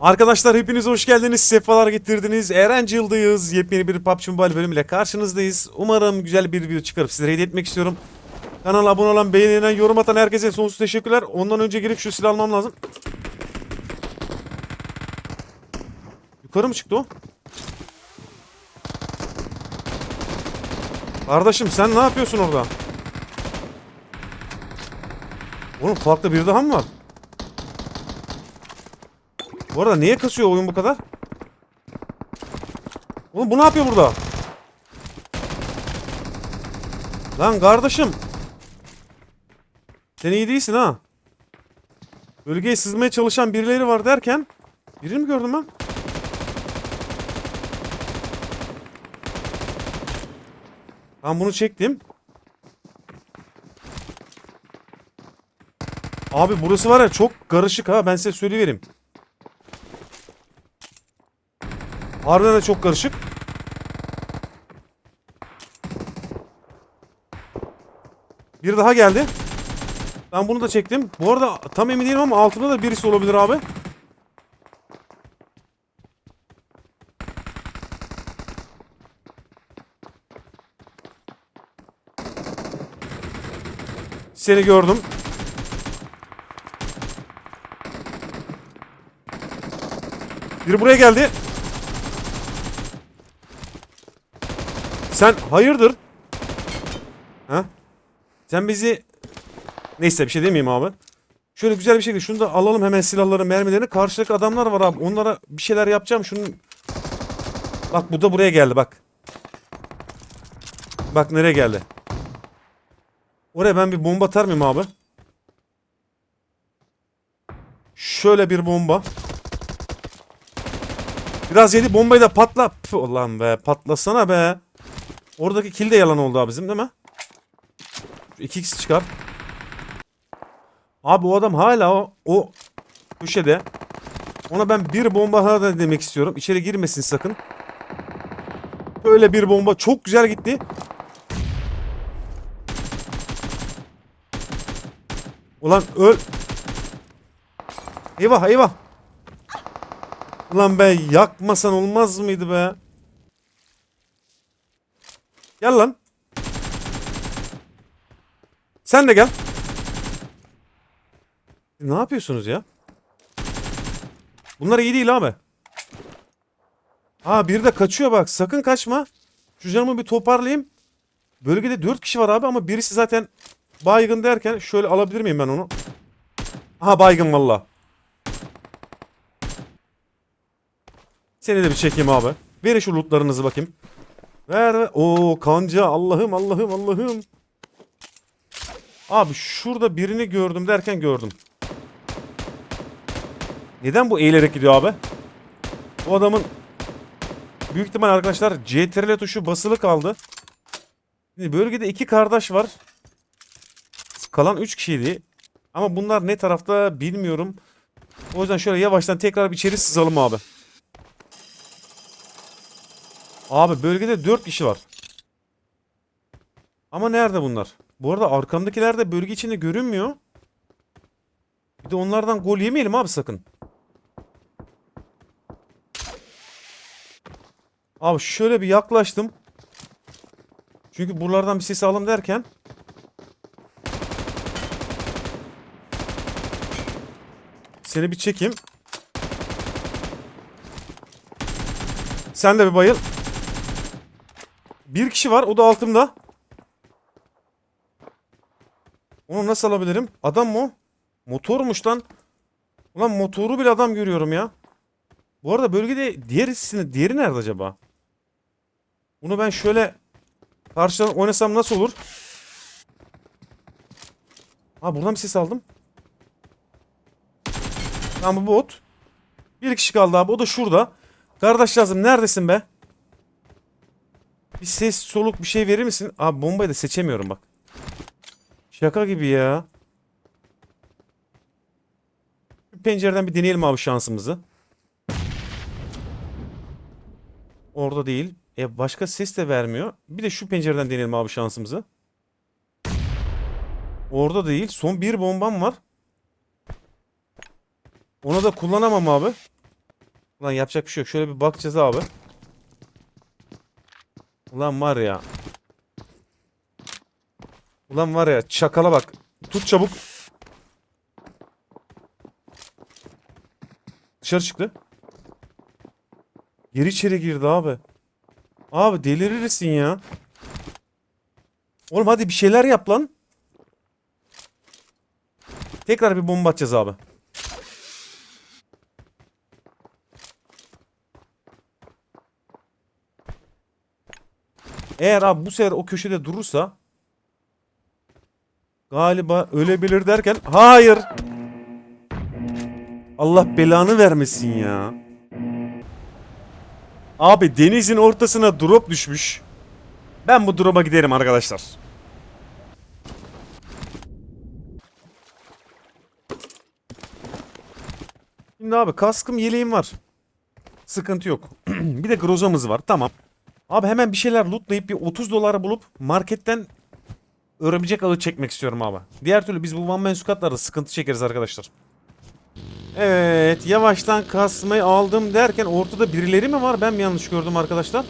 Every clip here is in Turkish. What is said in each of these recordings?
Arkadaşlar hepiniz hoş geldiniz. Sefalar getirdiniz. Erencil'dayız. Yepyeni bir PUBG Mobile bölümüyle karşınızdayız. Umarım güzel bir video çıkarıp sizlere hediye etmek istiyorum. Kanala abone olan, beğenen, yorum atan herkese sonsuz teşekkürler. Ondan önce girip şu silah almam lazım. Yukarı mı çıktı o? Kardeşim sen ne yapıyorsun orada? Oğlum farklı bir daha mı var? Bu arada niye kasıyor oyun bu kadar? Oğlum bu ne yapıyor burada? Lan kardeşim. Sen iyi değilsin ha. Bölgeye sızmaya çalışan birileri var derken birini mi gördüm ben? Ben bunu çektim. Abi burası var ya çok karışık ha ben size söyleyivereyim. Harbiden de çok karışık. Bir daha geldi. Ben bunu da çektim. Bu arada tam emin değilim ama altında da birisi olabilir abi. Seni gördüm. Biri buraya geldi. Sen hayırdır? Ha? Sen bizi... Neyse bir şey demeyeyim abi. Şöyle güzel bir şekilde şunu da alalım hemen silahları, mermilerini. Karşıdaki adamlar var abi. Onlara bir şeyler yapacağım. Şunun... Bak bu da buraya geldi bak. Bak nereye geldi. Oraya ben bir bomba atar mıyım abi? Şöyle bir bomba. Biraz yedi bombayı da patla. Püh, ulan be patlasana be. Oradaki kill de yalan oldu abi bizim değil mi? 2x çıkar. Abi o adam hala o, o köşede. Ona ben bir bomba daha da demek istiyorum. İçeri girmesin sakın. Böyle bir bomba çok güzel gitti. Ulan öl. Eyvah eyvah. Ulan be yakmasan olmaz mıydı be? Gel lan. Sen de gel. Ne yapıyorsunuz ya? Bunlar iyi değil abi. Aa biri de kaçıyor bak. Sakın kaçma. Şu canımı bir toparlayayım. Bölgede 4 kişi var abi ama birisi zaten baygın derken şöyle alabilir miyim ben onu? Aha baygın valla. Seni de bir çekeyim abi. Verin şu lootlarınızı bakayım. Ver ver. Oo kanca Allah'ım Allah'ım Allah'ım. Abi şurada birini gördüm derken gördüm. Neden bu eğilerek gidiyor abi? Bu adamın büyük ihtimal arkadaşlar CTRL tuşu basılı kaldı. Şimdi bölgede iki kardeş var. Kalan üç kişiydi. Ama bunlar ne tarafta bilmiyorum. O yüzden şöyle yavaştan tekrar bir içeri sızalım abi. Abi bölgede 4 kişi var. Ama nerede bunlar? Bu arada arkamdakiler de bölge içinde görünmüyor. Bir de onlardan gol yemeyelim abi sakın. Abi şöyle bir yaklaştım. Çünkü buralardan bir ses alım derken. Seni bir çekeyim. Sen de bir bayıl. Bir kişi var o da altımda. Onu nasıl alabilirim? Adam mı o? Motormuş lan. Ulan motoru bile adam görüyorum ya. Bu arada bölgede diğerisini, diğeri nerede acaba? Bunu ben şöyle karşıdan oynasam nasıl olur? Ha buradan bir ses aldım. Tamam bu bot. Bir kişi kaldı abi o da şurada. Kardeş lazım neredesin be? Bir ses soluk bir şey verir misin? Abi bombayı da seçemiyorum bak. Şaka gibi ya. Şu pencereden bir deneyelim abi şansımızı. Orada değil. E başka ses de vermiyor. Bir de şu pencereden deneyelim abi şansımızı. Orada değil. Son bir bombam var. Onu da kullanamam abi. Ulan yapacak bir şey yok. Şöyle bir bakacağız abi. Ulan var ya. Ulan var ya çakala bak. Tut çabuk. Dışarı çıktı. Geri içeri girdi abi. Abi delirirsin ya. Oğlum hadi bir şeyler yap lan. Tekrar bir bomba atacağız abi. Eğer abi bu sefer o köşede durursa galiba ölebilir derken hayır. Allah belanı vermesin ya. Abi denizin ortasına drop düşmüş. Ben bu drop'a giderim arkadaşlar. Şimdi abi kaskım yeleğim var. Sıkıntı yok. bir de grozamız var. Tamam. Abi hemen bir şeyler lootlayıp bir 30 dolara bulup marketten örümcek ağı çekmek istiyorum abi. Diğer türlü biz bu one man squat'larda sıkıntı çekeriz arkadaşlar. Evet yavaştan kasmayı aldım derken ortada birileri mi var? Ben mi yanlış gördüm arkadaşlar?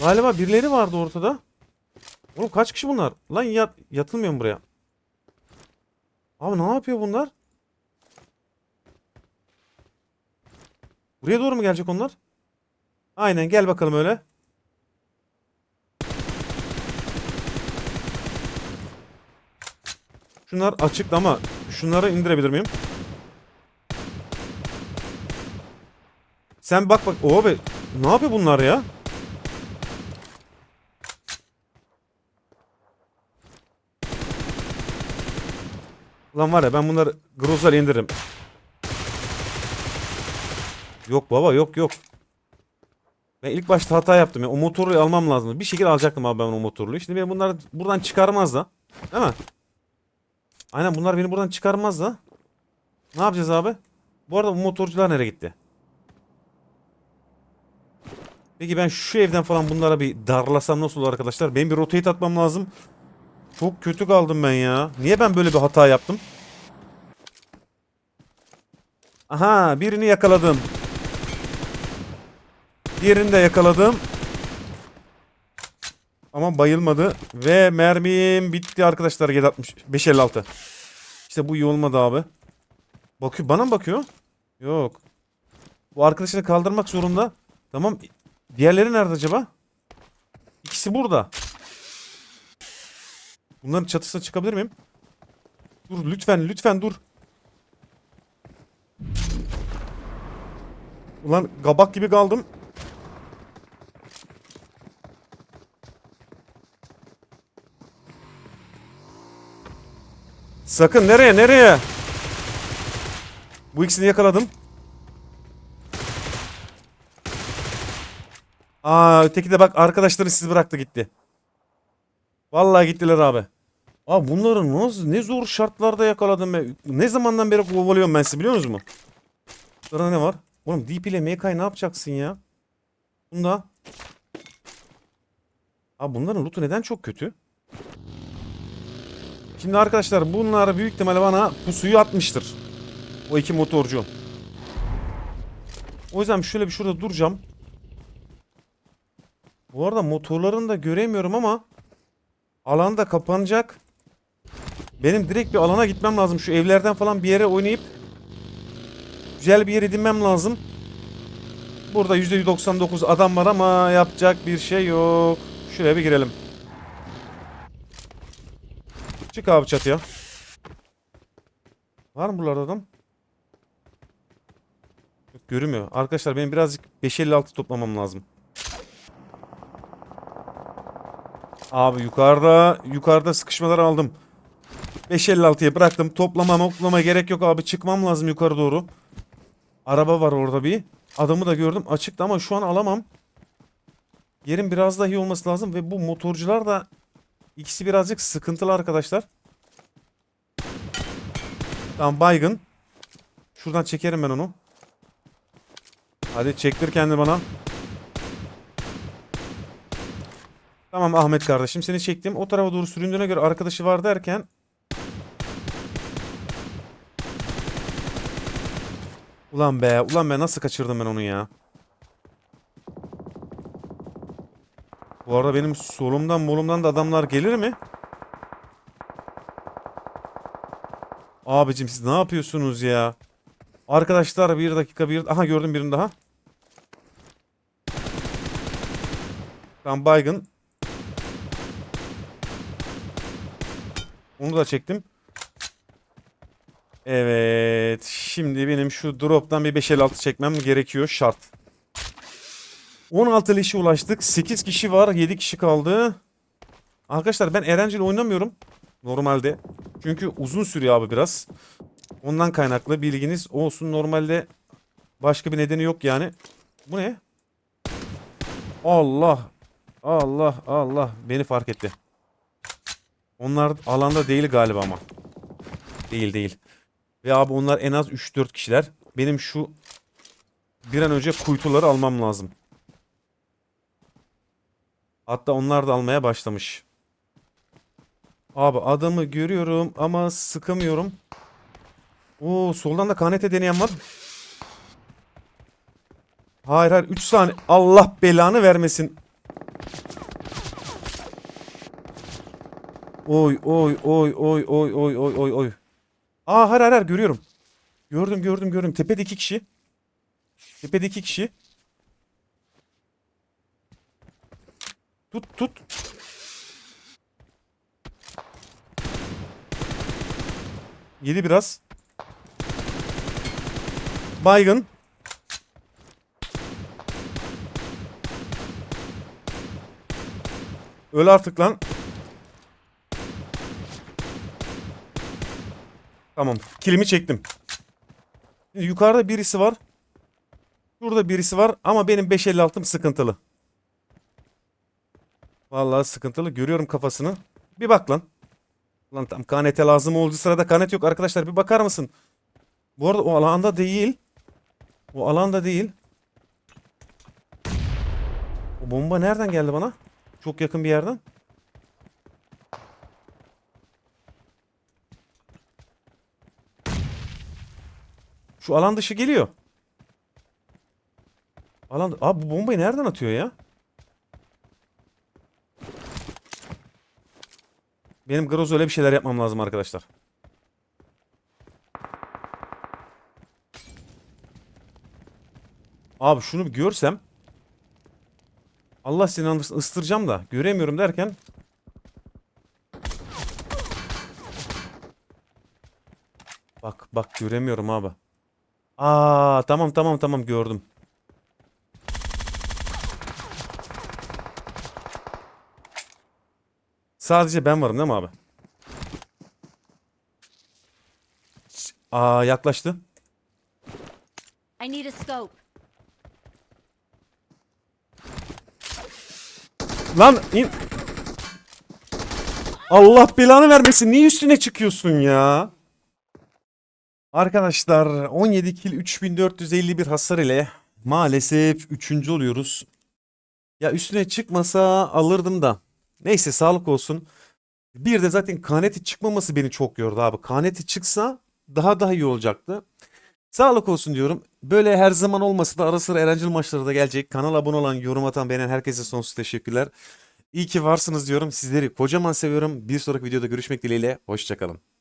Galiba birileri vardı ortada. Oğlum kaç kişi bunlar? Lan yat, yatılmıyor mu buraya? Abi ne yapıyor bunlar? Buraya doğru mu gelecek onlar? Aynen gel bakalım öyle. Şunlar açık ama şunları indirebilir miyim? Sen bak bak. Oo be. Ne yapıyor bunlar ya? Lan var ya ben bunları Grozal indiririm. Yok baba yok yok. Ben ilk başta hata yaptım ya. O motoru almam lazım. Bir şekilde alacaktım abi ben o motorluyu. Şimdi beni bunlar buradan çıkarmaz da. Değil mi? Aynen bunlar beni buradan çıkarmaz da. Ne yapacağız abi? Bu arada bu motorcular nereye gitti? Peki ben şu evden falan bunlara bir darlasam nasıl olur arkadaşlar? Benim bir rotate atmam lazım. Çok kötü kaldım ben ya. Niye ben böyle bir hata yaptım? Aha birini yakaladım. Diğerini de yakaladım. Ama bayılmadı. Ve mermim bitti arkadaşlar 760. 556. İşte bu iyi olmadı abi. Bakıyor bana mı bakıyor? Yok. Bu arkadaşını kaldırmak zorunda. Tamam. Diğerleri nerede acaba? İkisi burada. Bunların çatısına çıkabilir miyim? Dur lütfen lütfen dur. Ulan kabak gibi kaldım. Sakın nereye nereye? Bu ikisini yakaladım. Aa öteki de bak arkadaşları sizi bıraktı gitti. Vallahi gittiler abi. Abi bunları nasıl ne zor şartlarda yakaladım ben. Ne zamandan beri kovalıyorum ben sizi biliyor musunuz mu? Burada ne var? Oğlum DP ile MK'yı ne yapacaksın ya? Bunda. Abi bunların lootu neden çok kötü? Şimdi arkadaşlar bunlar büyük ihtimalle bana pusuyu atmıştır. O iki motorcu. O yüzden şöyle bir şurada duracağım. Bu arada motorlarını da göremiyorum ama alan da kapanacak. Benim direkt bir alana gitmem lazım. Şu evlerden falan bir yere oynayıp güzel bir yer edinmem lazım. Burada %99 adam var ama yapacak bir şey yok. Şuraya bir girelim. Çık abi çatıya. Var mı buralarda adam? Yok görünmüyor. Arkadaşlar benim birazcık 556 toplamam lazım. Abi yukarıda yukarıda sıkışmalar aldım. 556'ya bıraktım. Toplama toplama gerek yok abi. Çıkmam lazım yukarı doğru. Araba var orada bir. Adamı da gördüm. Açıktı ama şu an alamam. Yerin biraz daha iyi olması lazım ve bu motorcular da ikisi birazcık sıkıntılı arkadaşlar. Tamam baygın. Şuradan çekerim ben onu. Hadi çektir kendi bana. Tamam Ahmet kardeşim seni çektim. O tarafa doğru süründüğüne göre arkadaşı var derken Ulan be, ulan be nasıl kaçırdım ben onu ya? Bu arada benim solumdan molumdan da adamlar gelir mi? Abicim siz ne yapıyorsunuz ya? Arkadaşlar bir dakika bir... Aha gördüm birini daha. Tam baygın. Onu da çektim. Evet. Şimdi benim şu drop'tan bir 556 çekmem gerekiyor. Şart. 16 leşe ulaştık. 8 kişi var. 7 kişi kaldı. Arkadaşlar ben Erencil oynamıyorum. Normalde. Çünkü uzun sürüyor abi biraz. Ondan kaynaklı bilginiz olsun. Normalde başka bir nedeni yok yani. Bu ne? Allah. Allah Allah. Beni fark etti. Onlar alanda değil galiba ama. Değil değil. Ve abi onlar en az 3-4 kişiler. Benim şu bir an önce kuytuları almam lazım. Hatta onlar da almaya başlamış. Abi adamı görüyorum ama sıkamıyorum. Oo soldan da kanete deneyen var. Hayır hayır 3 saniye. Allah belanı vermesin. Oy oy oy oy oy oy oy oy oy. Aa hayır hayır görüyorum. Gördüm gördüm gördüm. Tepede iki kişi. Tepede iki kişi. Tut tut. Yedi biraz. Baygın. Öl artık lan. Tamam. Kilimi çektim. Yukarıda birisi var. Şurada birisi var ama benim 556'm sıkıntılı. Vallahi sıkıntılı. Görüyorum kafasını. Bir bak lan. Lan tam KNT lazım olduğu sırada KNT yok arkadaşlar. Bir bakar mısın? Bu arada o alanda değil. O alanda değil. O bomba nereden geldi bana? Çok yakın bir yerden. Şu alan dışı geliyor. Alan Abi bu bombayı nereden atıyor ya? Benim Groz öyle bir şeyler yapmam lazım arkadaşlar. Abi şunu görsem Allah seni andırsın ıstıracağım da göremiyorum derken Bak bak göremiyorum abi. Aa tamam tamam tamam gördüm. Sadece ben varım değil mi abi? Aa yaklaştı. I need a scope. Lan in... Allah belanı vermesin. Niye üstüne çıkıyorsun ya? Arkadaşlar 17 kill 3451 hasar ile maalesef 3. oluyoruz. Ya üstüne çıkmasa alırdım da. Neyse sağlık olsun. Bir de zaten Kaneti çıkmaması beni çok yordu abi. Kaneti çıksa daha daha iyi olacaktı. Sağlık olsun diyorum. Böyle her zaman olmasa da ara sıra eğlenceli maçları da gelecek. Kanala abone olan, yorum atan, beğenen herkese sonsuz teşekkürler. İyi ki varsınız diyorum. Sizleri kocaman seviyorum. Bir sonraki videoda görüşmek dileğiyle. Hoşçakalın.